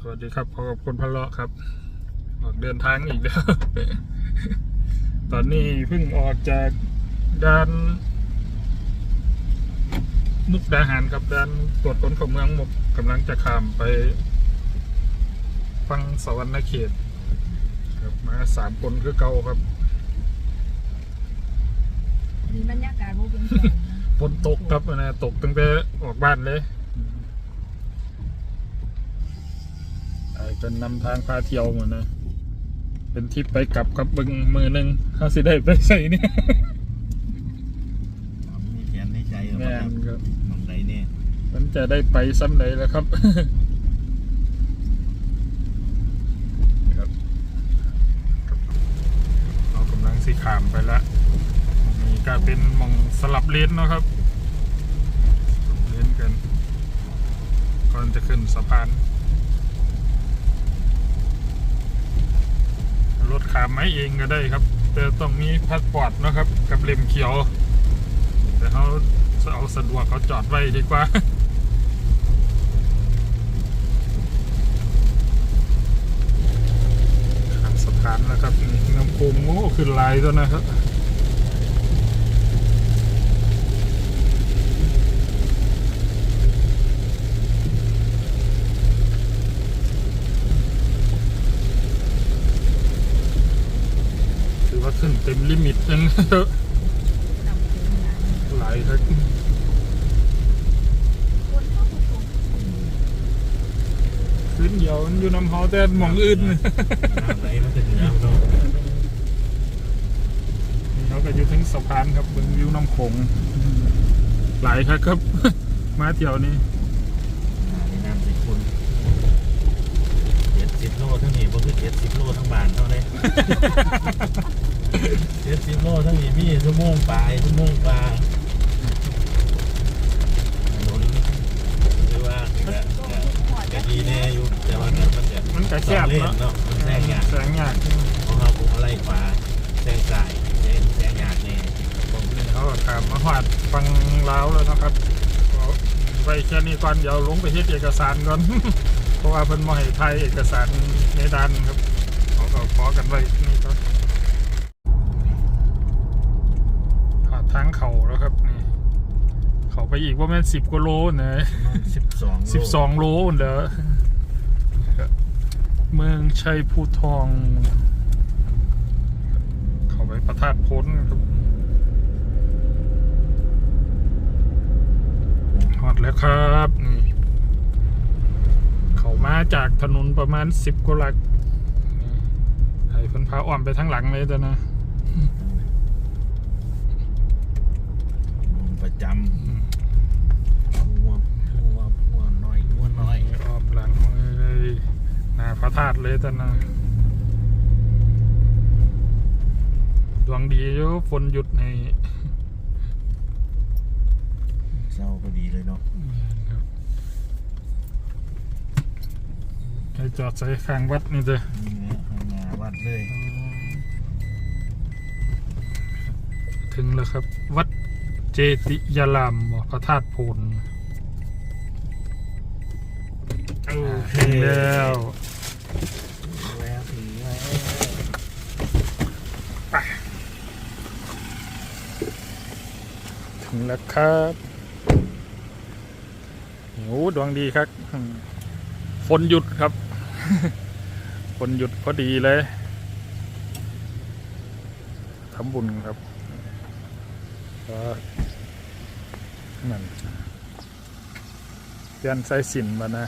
สวัสดีครับพบกับคนพะเลาะครับออกเดินทางอีกแล้ว ตอนนี้เพิ่งออกจากด้าน มุกดาหารครับด้านตรวจคนเข้าเมืองมุกกำลังจะข้ามไป ฟังสวรรณเขต ครับมาสามคนคือเก่าครับมีบรรยากาศโมเป็นแสงนะฝนตกครับนะตกตั้งแต่ออกบ้านเลยไอ้ เป็นนำทางพาเที่ยวหมดนะ เป็นทริปไปกลับกับเบึงมือหนึ่งเขาสิได้ไปใส่เนี่ยมีแผนในใจหรือเปแม่ล่าครับนครับมองใดเนี่ยมันจะได้ไปซ้ำไหนแล้วครับครับเรากำลังสิขามไปแล้วนี่ก็เป็นหมองสลับเลนเนาะครับสลับ เลนกันก่อนจะขึ้นสะพาน รถขามไม้เองก็ได้ครับ แต่ต้องมีพาสปอร์ตนะครับ กับเล่มเขียว แต่เขาเอาสะดวกเขาจอดไว้ดีกว่าขามสะพานนะครับน้ำโขงโอ้ขึ้นลายตัวนะครับ ถือว่าขึ้นเต็มลิ มิตยังนำเสียงนะหลายครับคนเข้ามาชมขึ้นเดียวมันอยู่น้ำเฮาแต่หมองอื่นน้ำไหลมันจะเหนือมันต้องนี่เขาก็อยู่ทั้งสะพานครับเบิ่งวิวน้ำโขงหลายครับครับ มาเที่ยวนี้ในน้ำสิคุณเจ็ดสิบโลทั้งนี้บ่คือเจ็ดสิบโลทั้งบ้านเท่านี้เจ็ดสิบโลทั้งนี้มีชั่วโมงปลายชั่วโมงปลายถนนหรือว่าก็ก็ก็ดีแน่อยู่แต่ว่ามันมันจะมันก็แคบเล่นเนาะ เนาะมันแซงยากแสงยากของเราผมอะไรขวาแซงซ้ายแซงแซงยากแน่ผมนี่เขาก็ถามมาหอดฟังลาวแล้วนะครับไปแค่นี้ก่อนเดี๋ยวลงไปเฮ็ดเอกสารก่อน เพราะว่าเพิ่นมาให้ไทยเอกสารในด้านครับเขาก็ขอกันไว้นี่ครับหาทางเขาแล้วครับนี่ เขา ไปอีกว่าแม่นสิบกว่าโลนะสิบสองสิบสองโลเด้อเมืองชัยภูทอง เข้าไปประทาดพ้นครับฮอดแล้วครับนี่เขามาจากถนนประมาณสิบกว่าหลักนี่ไอ้เพิ่นพาอ้อมไปทั้งหลังเลยแต่นะประจำหัวหัวหัวน้อยหัวน้อย อ้อมหลังเลยห น้าพระธาตุเลยแต่นะดวงดีอยู่ฝนหยุดในเศร้าพอดีเลยเนาะให้จอดใส่ข้างวัดนี่เด้อนี่แหละข้างหน้าวัดเลย ถึงแล้วครับ วัดเจติยารามบ่พระธาตุโพนโอเคถึงแล้วแล้วถึงแล้ว ถึงแล้วครับโอ้ดวงดีครับฝนหยุดครับฝนหยุดพอดีเลยทำบุญครับนั่นเปลี่ยนสายสินมานะ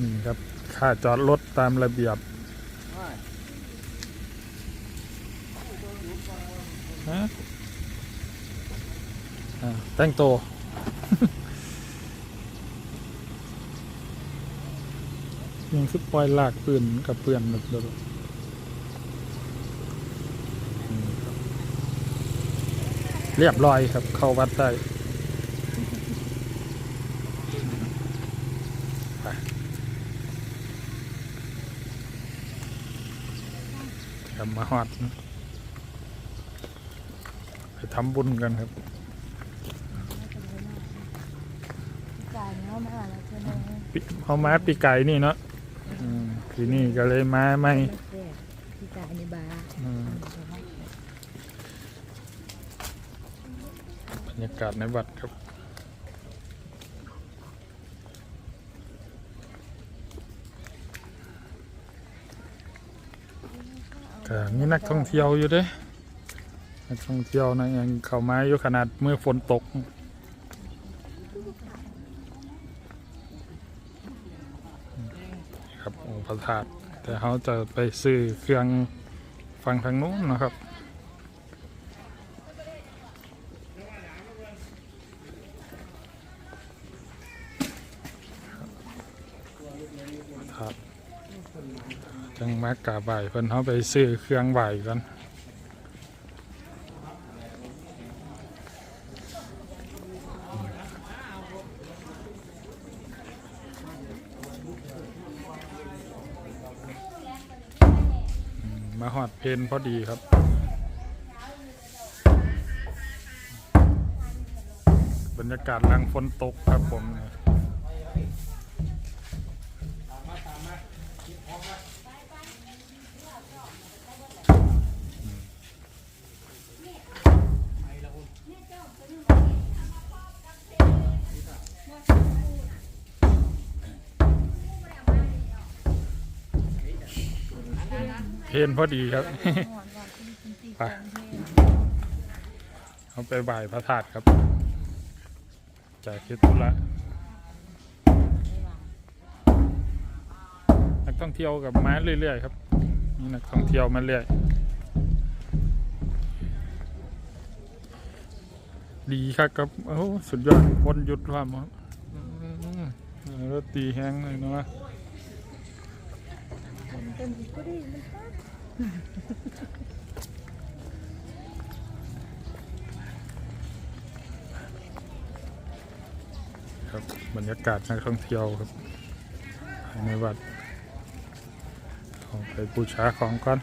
นี่ครับค่าจอดรถตามระเบียบ ฮะอ่าแต่งตัวยังคือปล่อยลากปืนกับเพื่อนหมดเลยนี่ครับเรียบร้อยครับ เข้าวัดได้กลับมาฮอดนะ ไปทำบุญกันครับ จ่ายเนาะมาแล้วเธอเนาะปีเอามาปีไก่นี่เนาะอืมปีนี้ก็เลยมาไม่พี่จ่ายในบาร์อืมบรรยากาศในวัดครับ ก็มีนักท่องเที่ยวอยู่เด้ นักท่องเที่ยวนะยังเข้ามาอยู่ขนาดเมื่อฝนตกครับองค์พระธาตุแต่เขาจะไปซื้อเครื่องฟังทางนู้นนะครับครับจังมากราบไหว้เพิ่นเขาไปซื้อเครื่องไหว้กันอืมมาหอด เพนพอดีครับ บรรยากาศลังฝนตกครับผมเนี่ย เพนพอดีครับ ไป เอาไปบ่ายพระธาตุครับ จากคิดตุละนักท่องเที่ยวกับมาเรื่อยๆครับมีนักท่องเที่ยวมาเรื่อย ดีครับครับโอ้สุดยอดวนหยุดความครับรถตีแห้งเลยเนาะ ครับบรรยากาศนักท่องเที่ยวครับภายในวัดเอาไปบูชาของก่อน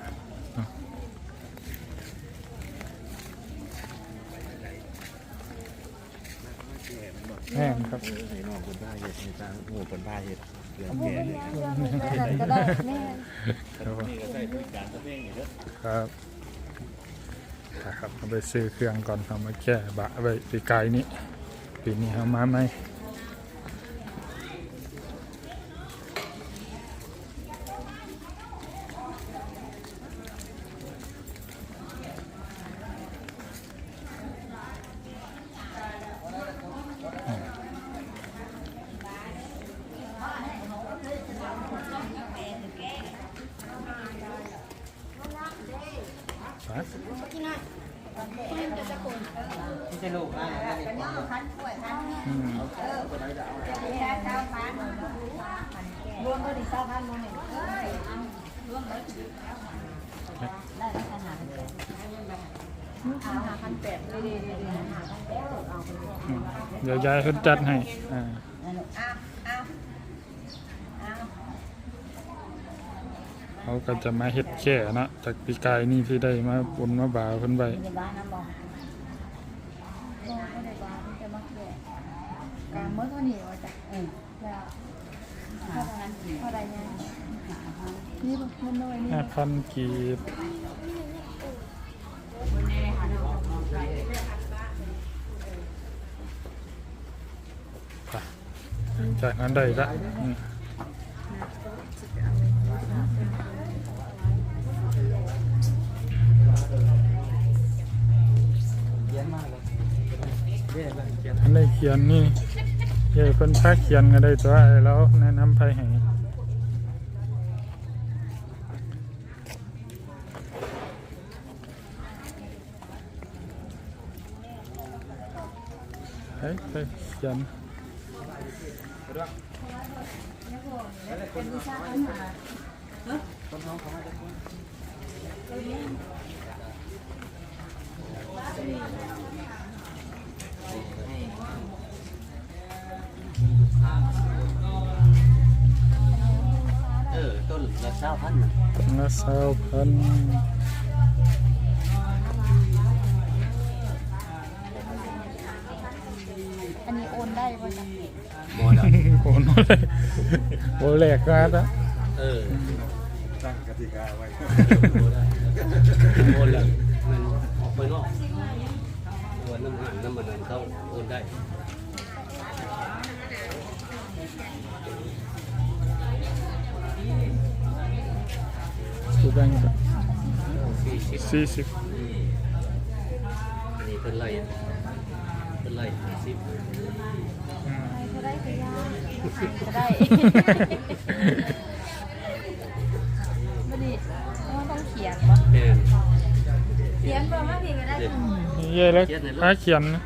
แห้งครับไอ้น้องคนบ้าเห็ดไอ้ตาหมูคนบ้าเห็ด เรื่องแก่เลยก็ได้แม่ครับผมนี่ก็ใส่บริการตัวเองอยู่เด้อครับครับเอาไปซื้อเครื่องก่อนเอามาแก้บะไปปีกายนี้ปีนี้เอามาไหมไป ที่จะลูกได้ได้เลย อืม รวมก็ดี เศร้านรวมเนี่ยได้แล้วขนาดเอาหาพันแปดเลยดีดีดีหาพันแปดเอาไปอืมเดี๋ยวยายเขาจัดให้อ่าเอาเอาเขาก็จะมาเฮ็ดแค่นะจากปีกายนี่ที่ได้มาปนมาบ่าวเพิ่นไว้ กลางเมื่อเท่านี้ว่าจะเออแล้วเท่านั้นเท่าไรเนี่ยนี่มันน้อยนี่ห้าพันกีบไปจากนั้นได้ละอืมเขียนมากเลยเรียกเลยเขียนอันได้เขียนนี่ ยายเพิ่นพาเขียนก็ได้ตัวไอ้แล้วแนะนำไปให้เฮ้ยไปเขียนเอ สาวพันละสาวพันอันนี้โอนได้ป่ะจ๊ะโมดอโอนบ่ได้โอนแหลกก็ฮะเออตั้งกติกาไว้โมได้โอนแล้มันออกไปนอกโอนน้ำหันน้ำมันนั้นเข้าโอนได้ แบงค์สี่สิบ40อันนี้เป็นไรเป็นไรสิบอืมก็ได้ก็ยากก็ได้บ่ดีมันต้องเขียนบ่แม่นเขียนบ่มาพี่ก็ได้เด็ดนี่เย่แล้วหาเขียนนะ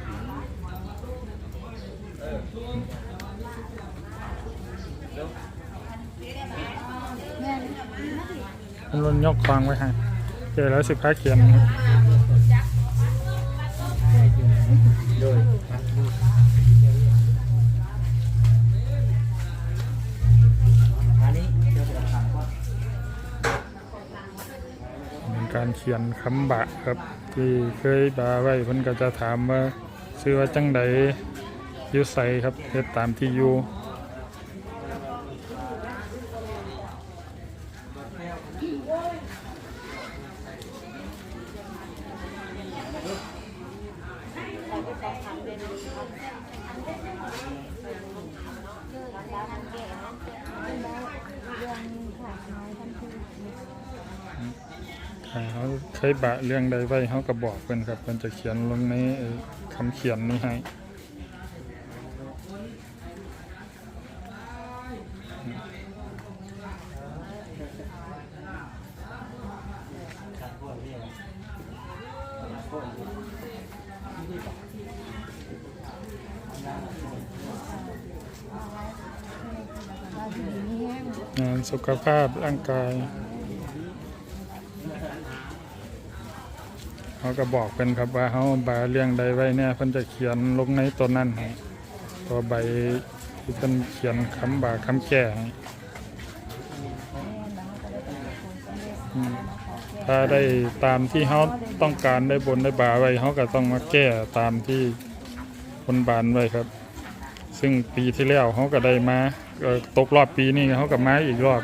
แม่น มันรนยกควางไว้ให้เย่แล้วสิครับโดยนนี้เดี๋ยนการเขียนคำบะครับ ที่เคยบาไว้เพิ่นก็จะถามว่าชื่อว่าจังใดอยู่ไสครับเฮ็ดตามที่อยู่ ถ้า เขาเคยบะเรื่องใดไว้เขาก็บอกเพิ่นครับเพิ่นจะเขียนลงในคำเขียนนี้ให้งานสุขภาพร่างกาย เขาก็บอกเพิ่นครับว่าเขาบาเรื่องใดไว้เนี่ยเพิ่นจะเขียนลงในตัวนั้นให้ตัวใบที่เพิ่นเขียนคำบาคำแก้ให้อืมถ้าได้ตามที่เขาต้องการได้บนได้บาไว้เขาก็ต้องมาแก้ตามที่คนบานไว้ครับ ซึ่งปีที่แล้วเขาก็ได้มาเอ่อตกรอบปีนี้เขาก็มาอีกรอบ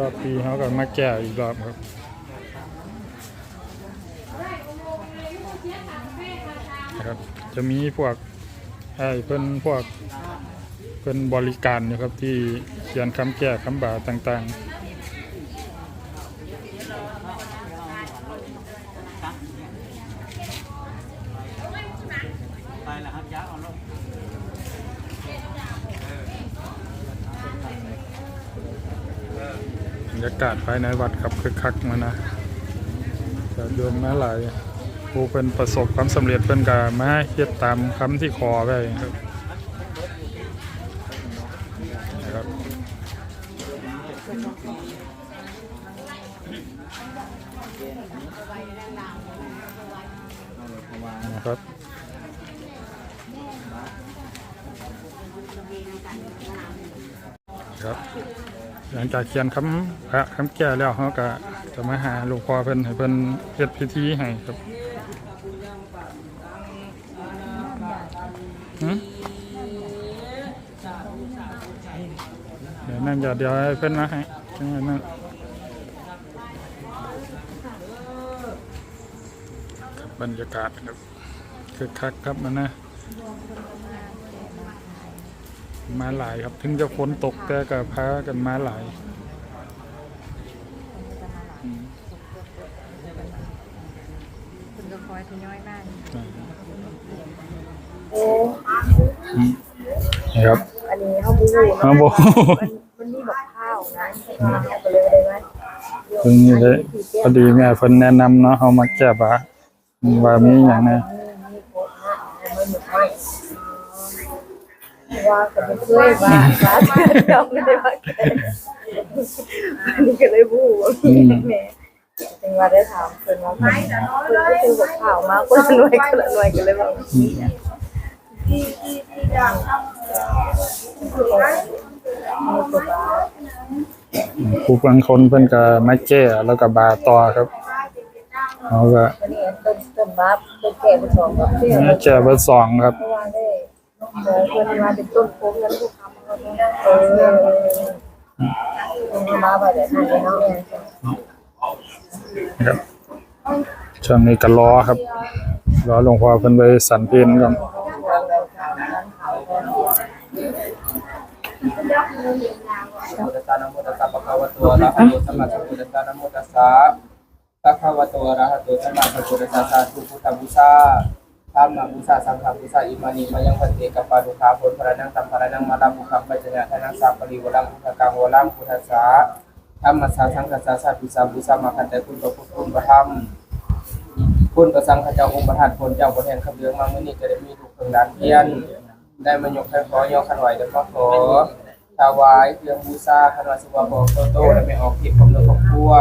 รอบปีเขาก็มาแก้อีกรอบครับครับจะมีพวกไอ้เพิ่นพวกเพิ่นบริการนะครับที่เขียนคำแก้คำบาต่างๆปแล้วครับย้าเอาลง ๆบรร ยากาศภายในวัดครับคึกคักมานะจะโยมมาหลายผู้เป็นประสบความสำเร็จเป็นกาแมาเฮ็ดตามคำที่ขอไว้ครับนะครับ นะครับครับ หลัง จากเขียนคำพระคำแก้แล้วเขาก็จะมาหาหลวงพ่อเพิ่นให้เพิ่นเฮ็ดพิธีให้ครับเดี๋ยวนั่นอย่าเดี๋ยวให้เพิ่นมาให้จังนั้นครับบรรยากาศครับคือคักครับมันนะมาหลายครับ ถึงจะฝนตกแต่ก็พากันมาหลายอืม คุณก็คอยทยอยมากนี่ครับอันนี้เขาบูรูครับผมมันมันมีแบบข้าวนะเอาไปเลยได้ไหมเพิ่งนี่เลยพอดีแม่เพิ่นแนะนำเนาะเฮามาแก้บะว่ามีหยังแหน่ว่าก็ไม่เคยว่าว่าเราไม่ได้ว่าแกอันนี้ก็เลยบูว่าพี่แม่ จึงว่าได้ถามเพิ่นว่าเพิ่นเพิ่นก็คือแบบข่าวมากคนละหน่วยคนละหน่วยกันเลยว่าผู้บางคนเพิ่นก็มาแก้แล้วก็บาต่อครับเฮาก็ต้นต้นบับต้นแก่เป็นสองกับเตี้ยนี่แก่เบอร์สองครับเพื่อนมาเป็นต้นโค้งแล้วลูกค้ามาเออมาแบบนี้เนาะ ครับช่วงนี้ก็รอครับรอหลวงพ่อเพิ่นไปสันเพลก่อนพุทธัสสะนะโมตัสสะภะคะวตอะรหะโตสัมมาสัมพุทธัสสะนะโมตัสสะภะคะวะโตอะระหะโตสัมมาสัมพุทธัสสะทุพุทธบูชาธรรมบูชาสังฆบูชาอิมานิมายังพันเตกัปปะดุขาผลพระนังตัมพระนังมาลาภุคัมปัจจนะทนังสัพปริวรังพุทธกังวรังพุทธสสะ ธรรมสสาสังฆสสะสาธุสาบูชามาคันแต่คุณพระพุทธคุณพระธรรมคุณประสังขเจ้าองค์ประธานผลเจ้าประแทนขับเรืองมาเมื่อนี้จะได้มีถูกเพิ่งดานเพียนได้มายกให้ขอยกขันไหวเดี๋ยวก็ขอถวายเครื่องบูชาขันวาสุวาบอกโตโต้และไม่ออกทิพย์ของเรือของครัว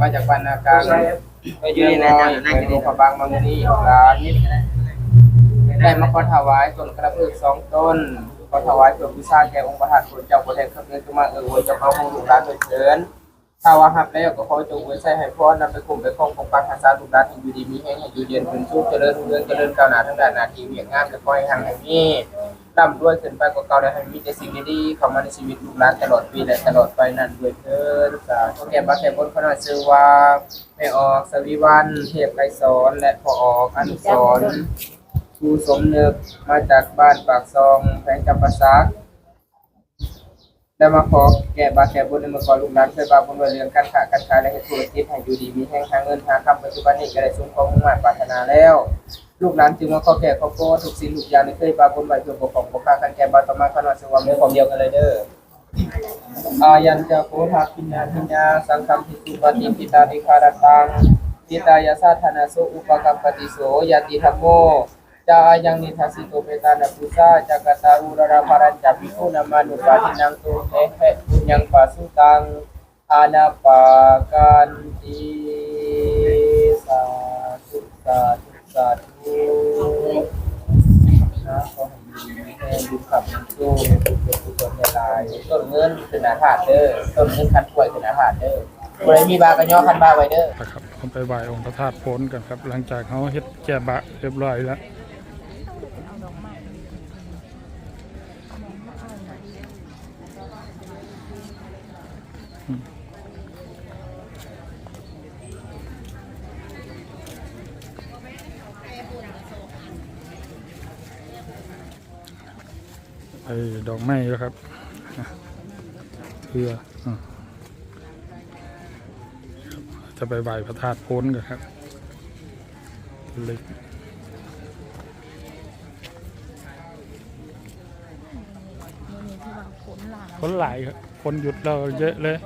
มาจากปันนาการไปยืนน้อยไปหลวงพระบางมาเมื่อนี้ร้านได้มาขอถวายต้นกระเบื้อสองต้น ขอถวายเครื่อบูชาแก่องค์ประธานผลเจ้าประแทนขับเรืองขึ้นมาเออไว้เจะเข้าห้องลูกหลานเชิญถ้าว่าหับแล้วก็ขอจงไว้ใช้ให้พ่อนำไปคุมไปครองของปังอาสาลูกหลานให้อยู่ดีมีแห้งให้อยู่เย็นเป็นสุขเจริญรุ่งเรืองเจริญก้าวหน้าทั้งด้านหน้าที่เวียงงานก็ขอให้หังให้มีร่ำรวยขึ้นไปกว่าเก่าและให้มีแต่สิ่งดีๆเข้ามาในชีวิตลูกหลานตลอดปีและตลอดไปนั่นด้วยเถิดสาธุแก่บักแก่บนขนาดชื่อว่าแม่ออกสวิวันเทพไกรสอนและพ่อออกอนุสร ดูสมเนึกมาจากบ้านปากซองแขวงจำปาสักได้มาขอแก่บาแก่บุญในเมือก่อลูกหลานเคยบาบุญไว้เรื่องการค้าการขายและให้ธุรกิจให้อยู่ดีมีแห่งหาเงินหาคำปัจจุบันนี้ก็ได้สมความมุ่งมั่นปรารถนาแล้ว ลูกหลานจึงมาขอแก่ขอโกทุกสิ่งทุกอย่างที่เคยบาบุญไว้เพื่อปกป้องปกป้องกันแก่บาต่อมาขนาดสวามือของเดียวกันเลยเด้ออายันจะโคภาพิญญาพิญญาสังฆัมพิสุปฏิปิตานิคารตังปิตายาสาธนาโสอุปกรรมปฏิโสยาติธรรมโม จายังนิทัสสิโตเปตานะพุทธาจักตาอุรราภารัญจภิกขุนามานุปาทินังตุเอเหปุญญังปัสสุตังอานาปากันติสาธุสาธุสาธุนะขอให้มีแห่งบุญขับบุญสู้บุญกุศลในลายต้นเงินเป็นอาหารเด้อต้นเงินคันป่วยเป็นอาหารเด้อบ่ได้มีบากันย่อคันบาไว้เด้อครับผมไปไหว้องค์พระธาตุโพนกันครับ หลังจากเขาเฮ็ดแก่บะเรียบร้อยแล้ว ไปดอกไม้แล้วครับอะเพื่ออะจะไปไหว้พระธาตุโพ้นกันครับเล็กนี่ที่ว่าผลหลายคนหลายครับคนหยุดเราเยอะเลย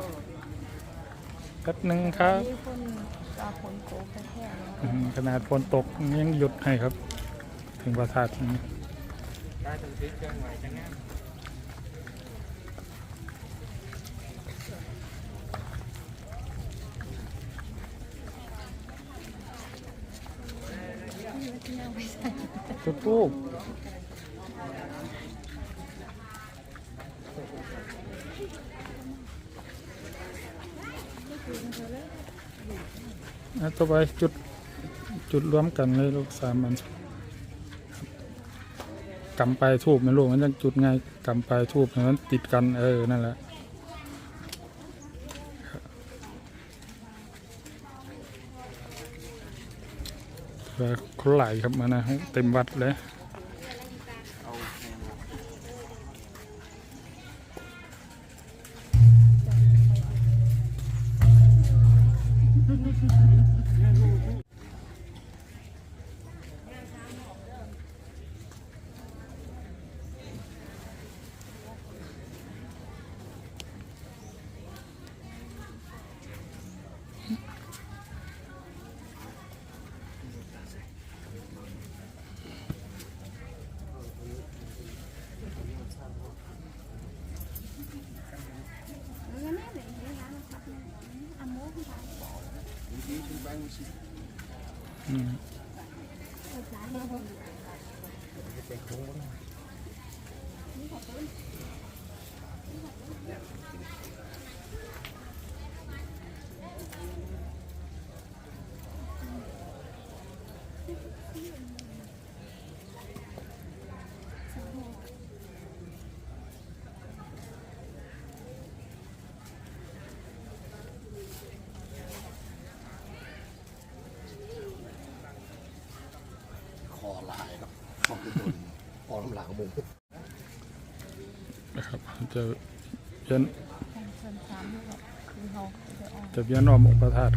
แป๊บหนึ่งครับที่คนตาผลโกแค่ๆอืมขนาดฝนตกยังหยุดให้ครับ ถึงพระธาตุนี้ ตุ๊ตู้อะต่อไปจุดจุดรวมกันเลยลูกสามอัน กำไปทูบไม่รู้มันจะจุดไงกำไปทูบให้มันติดกันเออนั่นแหละเพื่อคนไหลครับมานะเต็มวัดเลย อืมอ หลังมุมนะครับจะเวียนของเชิญสามลูกอะคือเขาจะออกจะเวียนอ้อมองค์พระธาตุ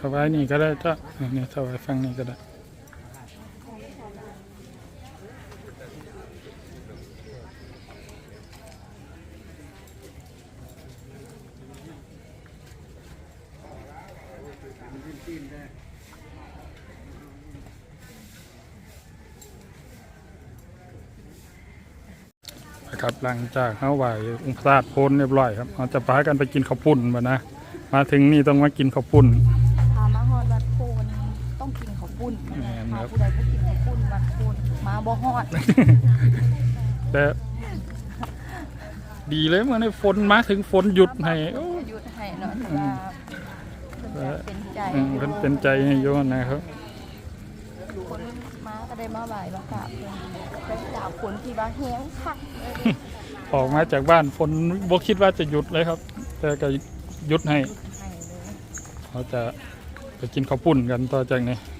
ถวายนี่ก็ได้จ้ะนี่ถวายฟังนี่ก็ได้นะครับหลังจากเขาไหวองค์พระธาตุโพนเรียบร้อยครับเราจะพากันไปกินข้าวปุ้นมานะ มาถึงนี่ต้องมากินข้าวปุ้น กินข้าวปุ้นแม่นพาครับ ผู้ใดผู้กินข้าวปุ้นวัดโพนมาบ่ฮอดแต่ดีเลยเมื่อในฝนมาถึงฝนหยุดให้โอ้ หยุดให้เนาะแต่ว่าเพิ่นจะเป็นใจอืมเพิ่นเป็นใจให้โยนนะครับ คนมาก็ได้มาไหว้มากราบเพิ่นเป็นจากคนที่ว่าแห้งคักเลยออกมาจากบ้านฝนบ่คิดว่าจะหยุดเลยครับ แต่ก็หยุดให้ให้เลยเขาจะไปกินข้าวปุ้นกันต่อจากนี้เ